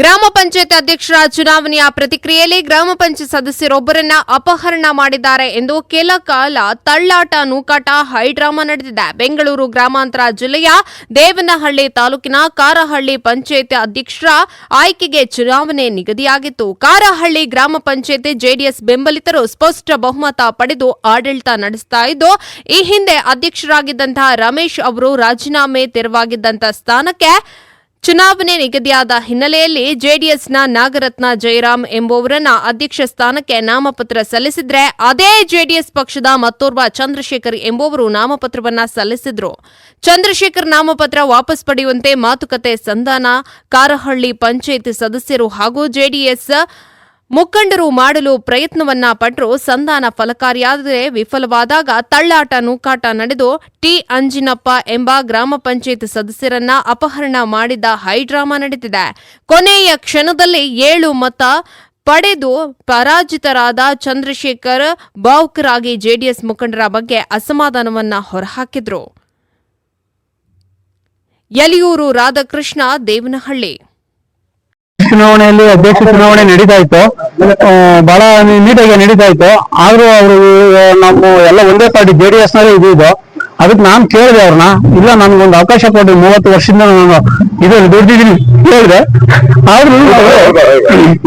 ಗ್ರಾಮ ಪಂಚಾಯತ್ ಅಧ್ಯಕ್ಷರ ಚುನಾವಣೆಯ ಪ್ರತಿಕ್ರಿಯೆಯಲ್ಲಿ ಗ್ರಾಮ ಪಂಚಾಯತ್ ಸದಸ್ಯರೊಬ್ಬರನ್ನ ಅಪಹರಣ ಮಾಡಿದ್ದಾರೆ ಎಂದು ಕೆಲ ಕಾಲ ತಳ್ಳಾಟ ನೂಕಾಟ ಹೈಡ್ರಾಮಾ ನಡೆದಿದೆ. ಬೆಂಗಳೂರು ಗ್ರಾಮಾಂತರ ಜಿಲ್ಲೆಯ ದೇವನಹಳ್ಳಿ ತಾಲೂಕಿನ ಕಾರಹಳ್ಳಿ ಪಂಚಾಯತ್ ಅಧ್ಯಕ್ಷರ ಆಯ್ಕೆಗೆ ಚುನಾವಣೆ ನಿಗದಿಯಾಗಿತ್ತು. ಕಾರಹಳ್ಳಿ ಗ್ರಾಮ ಪಂಚಾಯತ್ ಜೆಡಿಎಸ್ ಬೆಂಬಲಿತರು ಸ್ಪಷ್ಟ ಬಹುಮತ ಪಡೆದು ಆಡಳಿತ ನಡೆಸ್ತಾ ಇದ್ದು, ಈ ಹಿಂದೆ ಅಧ್ಯಕ್ಷರಾಗಿದ್ದಂತಹ ರಮೇಶ್ ಅವರು ರಾಜೀನಾಮೆ ತೆರವಾಗಿದ್ದಂತಹ ಸ್ಥಾನಕ್ಕೆ ಚುನಾವಣೆ ನಿಗದಿಯಾದ ಹಿನ್ನೆಲೆಯಲ್ಲಿ ಜೆಡಿಎಸ್ನ ನಾಗರತ್ನ ಜಯರಾಮ್ ಎಂಬುವರನ್ನ ಅಧ್ಯಕ್ಷ ಸ್ಥಾನಕ್ಕೆ ನಾಮಪತ್ರ ಸಲ್ಲಿಸಿದ್ರೆ ಅದೇ ಜೆಡಿಎಸ್ ಪಕ್ಷದ ಮತ್ತೋರ್ವ ಚಂದ್ರಶೇಖರ್ ಎಂಬುವರು ನಾಮಪತ್ರವನ್ನ ಸಲ್ಲಿಸಿದ್ರು. ಚಂದ್ರಶೇಖರ್ ನಾಮಪತ್ರ ವಾಪಸ್ ಪಡೆಯುವಂತೆ ಮಾತುಕತೆ ಸಂಧಾನ, ಕಾರಹಳ್ಳಿ ಪಂಚಾಯತ್ ಸದಸ್ಯರು ಹಾಗೂ ಜೆಡಿಎಸ್ ಮುಖಂಡರು ಮಾಡಲು ಪ್ರಯತ್ನವನ್ನ ಪಟ್ಟರು ಸಂಧಾನ ಫಲಕಾರಿಯಾದರೆ ವಿಫಲವಾದಾಗ ತಳ್ಳಾಟ ನೂಕಾಟ ನಡೆದು ಟಿ ಅಂಜಿನಪ್ಪ ಎಂಬ ಗ್ರಾಮ ಪಂಚಾಯತ್ ಸದಸ್ಯರನ್ನ ಅಪಹರಣ ಮಾಡಿದ ಹೈಡ್ರಾಮಾ ನಡೆದಿದೆ ಕೊನೆಯ ಕ್ಷಣದಲ್ಲಿ ಏಳು ಮತ ಪಡೆದು ಪರಾಜಿತರಾದ ಚಂದ್ರಶೇಖರ್ ಭಾವುಕರಾಗಿ ಜೆಡಿಎಸ್ ಮುಖಂಡರ ಬಗ್ಗೆ ಅಸಮಾಧಾನವನ್ನ ಹೊರಹಾಕಿದ್ರು. ಯಲಿಯೂರು ರಾಧಾಕೃಷ್ಣ, ದೇವನಹಳ್ಳಿ. ಚುನಾವಣೆಯಲ್ಲಿ, ಅಧ್ಯಕ್ಷ ಚುನಾವಣೆ ನಡೀತಾ ಇತ್ತು. ಬಹಳ ನೀಟಾಗಿ ನಡೀತಾ ಇತ್ತು. ಆದ್ರೂ ಅವರು ನಮ್ಮ ಎಲ್ಲ ಒಂದೇ ಪಾರ್ಟಿ ಜೆ ಡಿ ಎಸ್ನಲ್ಲಿ ಇದ್ದು ಅದಕ್ಕೆ ನಾನ್ ಕೇಳಿದೆ ಅವ್ರನ್ನ ಇಲ್ಲ ನನ್ಗೊಂದು ಅವಕಾಶ ಕೊಡಿ ಮೂವತ್ತು ವರ್ಷದಿಂದ ನಾನು ಇದ್ರಲ್ಲಿ ದುಡ್ದಿದ್ದೀನಿ ಕೇಳಿದೆ. ಆದ್ರೂ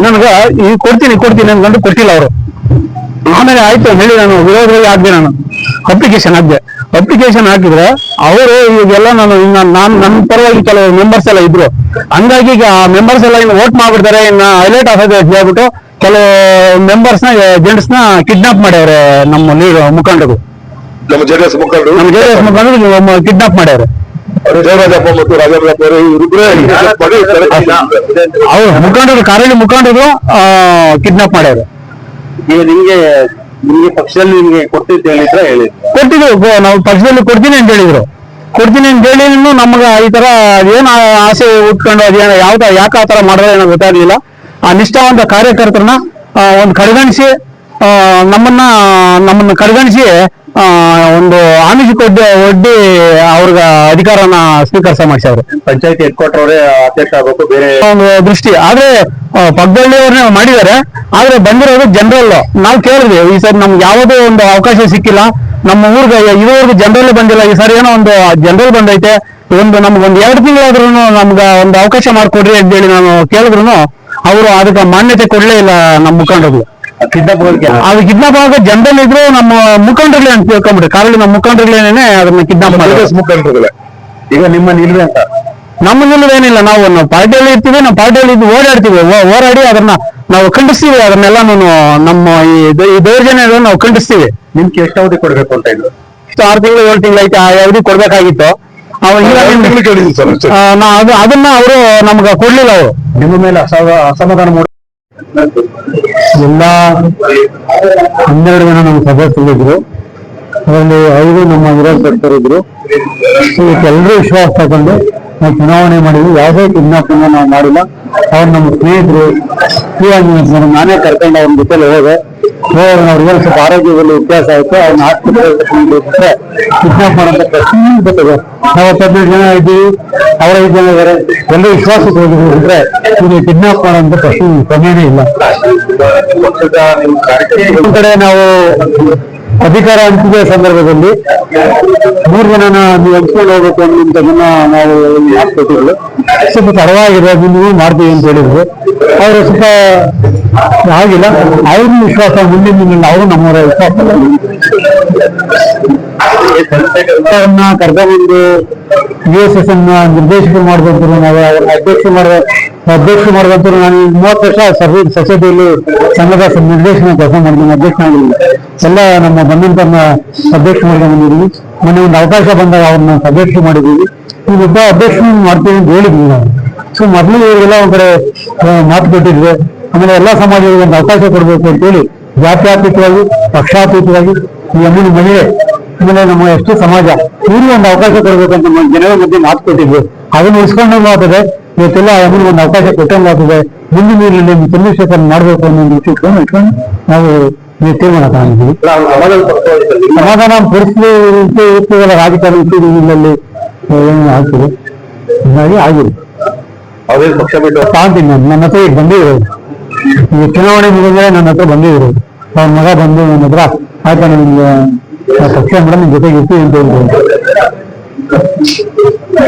ನನ್ಗ ಈಗ ಕೊಡ್ತೀನಿ ಕೊಡ್ತೀನಿ ಅನ್ಕೊಂಡು ಕೊಟ್ಟಿಲ್ಲ ಅವರು. ಆಮೇಲೆ ಆಯ್ತು ಹೇಳಿ ನಾನು ವಿರೋಧವಾಗಿ ಹಾಕ್ದೆ ನಾನು. ಅಪ್ಲಿಕೇಶನ್ ಹಾಕ್ದೆ ಅಪ್ಲಿಕೇಶನ್ ಹಾಕಿದ್ರೆ ಅವರು ಈಗೆಲ್ಲ ನಾನು ಇನ್ನ ನಾನು ನನ್ನ ಪರವಾಗಿ ಕೆಲವು ಮೆಂಬರ್ಸ್ ಎಲ್ಲ ಇದ್ರು. ಹಂಗಾಗಿ ಈಗ ಆ ಮೆಂಬರ್ಸ್ ಎಲ್ಲ ಇನ್ನು ವೋಟ್ ಮಾಡ್ಬಿಡ್ತಾರೆ ಇನ್ನ ಹೈಲೈಟ್ ಆಗೋದು ಅಂತ ಹೇಳ್ಬಿಟ್ಟು ಕೆಲವು ಮೆಂಬರ್ಸ್ನ ಜೆಂಟ್ಸ್ನ ಕಿಡ್ನಾಪ್ ಮಾಡ್ಯಾವ್ರೆ ನಮ್ಮ ಲೀಡ್ ಮುಖಂಡರು. ನಮ್ಮ ಜೆಡಿಎಸ್ ಮುಖಂಡರು. ನಮ್ಮ ಜೆ ಎಸ್ ಮುಖಂಡರು ಕಿಡ್ನಾಪ್ ಮಾಡ್ಯಾವ್ರೆ. ಮತ್ತು ಅವರು ಮುಖಂಡರು ಕಾರಣ ಮುಖಂಡರು ಕಿಡ್ನಾಪ್ ಮಾಡ್ಯಾವ್ರೆ. ಈಗ ನಿಮ್ಗೆ ನಿಮ್ಗೆ ಪಕ್ಷದಲ್ಲಿ ನಿಮಗೆ ಕೊಡ್ತಿದ್ದೆ ಹೇಳಿದ್ರೆ ಹೇಳಿ. ಕೊಟ್ಟಿದ್ರು ನಾವು ಪಕ್ಷದಲ್ಲಿ ಕೊಡ್ತೀನಿ ಅಂತ ಹೇಳಿದ್ರು. ಕೊಡ್ತೀನಿ ಅಂತ ಹೇಳಿ ನಮ್ಗೆ ಈ ತರ ಏನ್ ಆಸೆ ಉಟ್ಕೊಂಡು ಅದೇನೋ ಯಾವ್ದ ಯಾಕೆ ಆ ತರ ಮಾಡಿದ್ರೆ ಏನೋ ಗೊತ್ತಾಗ್ಲಿಲ್ಲ. ಆ ನಿಷ್ಠಾವಂತ ಕಾರ್ಯಕರ್ತರನ್ನ ಒಂದು ಕಡೆಗಣಿಸಿ ನಮ್ಮನ್ನ ನಮ್ಮನ್ನ ಕಡೆಗಣಿಸಿ ಒಂದು ಆಮಿಷ ಕೊಡ್ಡಿ ಒಡ್ಡಿ ಅವ್ರಿಗ ಅಧಿಕಾರನ ಸ್ವೀಕರಿಸ ಮಾಡಿಸವ್ರು ಪಂಚಾಯತಿ ಹೆಡ್ ಕ್ವಾರ್ಟರ್ ಅವರೇ ಅಧ್ಯಕ್ಷ ಆಗಬೇಕು ಬೇರೆ ಒಂದು ದೃಷ್ಟಿ. ಆದ್ರೆ ಆ, ಪಕ್ಕದಳ್ಳಿಯವ್ರನ್ನ ಮಾಡಿದ್ದಾರೆ ಆದ್ರೆ ಬಂದಿರೋದು ಜನರಲ್ ನಾವು ಕೇಳಿದ್ವಿ ಈ ಸರಿ ನಮ್ಗೆ ಯಾವುದೋ ಒಂದು ಅವಕಾಶ ಸಿಕ್ಕಿಲ್ಲ. ನಮ್ಮ ಊರ್ಗ ಇದುವರೆಗೂ ಜನರಲ್ ಬಂದಿಲ್ಲ. ಈ ಸರಿ ಏನೋ ಒಂದು ಜನರಲ್ ಬಂದೈತೆ. ಒಂದು ನಮ್ಗೊಂದು ಒಂದು ಎರಡು ತಿಂಗಳಾದ್ರೂ ನಮ್ಗೆ ಒಂದು ಅವಕಾಶ ಮಾಡಿಕೊಡ್ರಿ ಅಂತ ಹೇಳಿ ನಾನು ಕೇಳಿದ್ರು ಅವರು ಅದಕ್ಕೆ ಮಾನ್ಯತೆ ಕೊಡ್ಲೇ ಇಲ್ಲ ನಮ್ಮ ಮುಖಂಡರು. ಕಿಡ್ನಾಪ್ ಅದು ಕಿಡ್ನಾಪ್ ಆಗ ಜನರಲ್ ಇದ್ರು ನಮ್ಮ ಮುಖಂಡರುಗಳೇ ಅಂತ ತಿಳ್ಕೊಂಬಿಟ್ರೆ ಕಾರಲ್ಲಿ ನಮ್ಮ ಮುಖಂಡರುಗಳೇನೆ ಅದನ್ನ ಕಿಡ್ನಾಪ್ ಜೆಡಿಎಸ್ ಮುಖಂಡರುಗಳೇ. ಈಗ ನಿಮ್ಮ ನಿಲ್ವೆ ಅಂತ. ನಮ್ಮ ನಿಲ್ಲುವೇನಿಲ್ಲ ನಾವು ನಾವು ಪಾರ್ಟಿಯಲ್ಲಿ ಇರ್ತೀವಿ ನಾವು ಪಾರ್ಟಿಯಲ್ಲಿ ಇದ್ದು ಓಡಾಡ್ತೀವಿ. ಓಡಾಡಿ ಹೋರಾಡಿ ಅದನ್ನ ನಾವು ಖಂಡಿಸ್ತೀವಿ ಅದನ್ನೆಲ್ಲ ನಮ್ಮ ಈ ದೌರ್ಜನ್ಯ ನಾವು ಖಂಡಿಸ್ತೀವಿ. ನಿಮ್ಗೆ ಎಷ್ಟು ಅವಧಿ ಕೊಡ್ಬೇಕು ಅಂತ ಇದ್ರು ಇಷ್ಟು ಆರು ತಿಂಗಳು ಏಳು ತಿಂಗಳು ಐತೆ ಆ ಅವಧಿ ಕೊಡ್ಬೇಕಾಗಿತ್ತು. ಅದು ಅದನ್ನ ಅವರು ನಮ್ಗೆ ಕೊಡ್ಲಿಲ್ಲ ಅವರು. ನಿಮ್ಮ ಮೇಲೆ ಅಸಮ ಅಸಮಾಧಾನ ಮೂಡ ಎಲ್ಲ ಹನ್ನೆರಡು ಜನ ನಮ್ಮ ಸದಸ್ಯರಿದ್ರು ಅದರಲ್ಲಿ ಐದು ನಮ್ಮ ವಿರೋಧ ಎಲ್ಲರೂ ವಿಶ್ವಾಸ ತಗೊಂಡು ನಾವು ಚುನಾವಣೆ ಮಾಡಿದ್ವಿ. ಯಾವುದೇ ಕಿಡ್ನಾಪಿಂಗ್ ನಾವು ಮಾಡಿಲ್ಲ. ಅವ್ರು ನಮ್ಮ ಸ್ನೇಹಿತರು ನಾನೇ ಕರ್ಕೊಂಡು ಅವ್ರ ಜೊತೆಲಿ ಹೋದೆ. ಅವ್ರಿಗೆ ಸ್ವಲ್ಪ ಆರೋಗ್ಯದಲ್ಲಿ ವ್ಯತ್ಯಾಸ ಆಯ್ತು ಅವ್ರನ್ನ ಆಸ್ಪತ್ರೆ ಕಿಡ್ನಾಪ್ ಮಾಡೋಂಥ ಪ್ರಶ್ನೆ ಬರ್ತದೆ ನಾವು ಹದಿನೈದು ಜನ ಇದ್ದೀವಿ ಅವರ ಐದು ಜನ ಇದ್ದಾರೆ. ಎಲ್ಲ ವಿಶ್ವಾಸಕ್ಕೆ ಹೋಗಿದ್ರು ಅಂದ್ರೆ ಇದು ಕಿಡ್ನಾಪ್ ಮಾಡೋಂಥ ಪ್ರಶ್ನೆ ಸಮಯನೇ ಇಲ್ಲ. ಕಡೆ ನಾವು ಅಧಿಕಾರ ಹಂಚಿಕೆ ಸಂದರ್ಭದಲ್ಲಿ ಮೂರು ಜನನ ನೀವು ಹಂಚ್ಕೊಂಡು ಹೋಗ್ಬೇಕು ಅನ್ನೋದನ್ನ ನಾವು ಹಾಕ್ಕೊಟ್ಟಿದ್ರು ಸ್ವಲ್ಪ ತಡವಾಗಿದೆ ನೀವು ಮಾಡ್ತೀವಿ ಅಂತ ಹೇಳಿದ್ರು. ಅವರು ಸ್ವಲ್ಪ ಆಗಿಲ್ಲ. ಅವ್ರನ್ನ ವಿಶ್ವಾಸ, ಮುಂದಿನ ದಿನ ಅವರು ನಮ್ಮವರ ವಿಶ್ವಾಸ. ಕರ್ಕೊಂಡ್ಬಂದು ಯು ಎಸ್ ಎಸ್ ಅನ್ನ ನಿರ್ದೇಶಕ ಮಾಡಿದಂತ ನಾವು ಅವ್ರನ್ನ ಅಧ್ಯಕ್ಷ ಮಾಡುವ ಅಧ್ಯಕ್ಷ ಮಾಡಿದಂತರು ನಾನು ಮೂವತ್ತು ವರ್ಷ ಸರ್ವಿ ಸೊಸೈಟಿಯಲ್ಲಿ ಸಂಘದ ನಿರ್ದೇಶನ ಕೆಲಸ ಮಾಡಿದ್ದೀನಿ, ಅಧ್ಯಕ್ಷ ಆಗಿದ್ದೀನಿ ಎಲ್ಲ ನಮ್ಮ ಬಂದಂತನ್ನ ಅಧ್ಯಕ್ಷ ಬಂದಿದ್ದೀವಿ ಮೊನ್ನೆ ಒಂದು ಅವಕಾಶ ಬಂದಾಗ ಅವ್ರನ್ನ ಅಧ್ಯಕ್ಷ ಮಾಡಿದ್ದೀವಿ. ನೀವು ಒಬ್ಬ ಅಧ್ಯಕ್ಷ ಮಾಡ್ತೀವಿ ಅಂತ ಹೇಳಿದ್ವಿ ನಾವು. ಸೊ ಮೊದಲು ಇವರಿಗೆಲ್ಲ ಒಂದ್ ಕಡೆ ಮಾತು ಕೊಟ್ಟಿದ್ವಿ. ಆಮೇಲೆ ಎಲ್ಲಾ ಸಮಾಜಗಳಿಗೆ ಒಂದು ಅವಕಾಶ ಕೊಡಬೇಕು ಅಂತೇಳಿ ಜಾತ್ಯಾತೀತವಾಗಿ, ಪಕ್ಷಾತೀತವಾಗಿ ಈ ಅಮ್ಮನ ಮಹಿಳೆ, ಆಮೇಲೆ ನಮ್ಮ ಎಷ್ಟು ಸಮಾಜ, ಇವ್ರಿಗೆ ಒಂದು ಅವಕಾಶ ಕೊಡ್ಬೇಕಂತ ನಮ್ಮ ಜನರ ಮಧ್ಯೆ ಮಾತು ಕೊಟ್ಟಿದ್ವಿ. ಅದನ್ನು ಇಸ್ಕೊಂಡು ಆಗ್ತದೆ ಇವತ್ತೆಲ್ಲ ಅವರು ಒಂದು ಅವಕಾಶ ಕೊಟ್ಟಂಗೆ ಆಗ್ತದೆ. ಮುಂದಿನ ದಿನಗಳಲ್ಲಿ ಚಂದ್ರಶೇಖರ್ ಮಾಡಬೇಕು ಅನ್ನೋ ಒಂದು ವಿಷಯ ಇಟ್ಕೊಂಡು ಇಟ್ಕೊಂಡು ನಾವು ತೀರ್ಮಾನ ಸಮಾಧಾನ ಪರಿಸ್ಥಿತಿ ಇರ್ತದಲ್ಲ ರಾಜಕಾರಣ ಏನು ಆಗ್ತದೆ? ಹೀಗಾಗಿ ಆಗಿದೆ. ತಗೊಂತೀನಿ ನಾನು ನನ್ನ ಹತ್ರ ಈಗ ಬಂದಿದ್ರು ಈ ಚುನಾವಣೆ ಮುಗಿದ್ರೆ ನನ್ನ ಹತ್ರ ಬಂದಿದ್ರು ಅವ್ರ ಮಗ ಬಂದು ನನ್ನ ಹತ್ರ ಆಯ್ತಾ ನಿಮ್ಗೆ ಪಕ್ಷ ಮೇಡಮ್ ನಿಮ್ ಜೊತೆಗೆ ಇರ್ತೀವಿ ಅಂತ ಹೇಳಿದ್ರು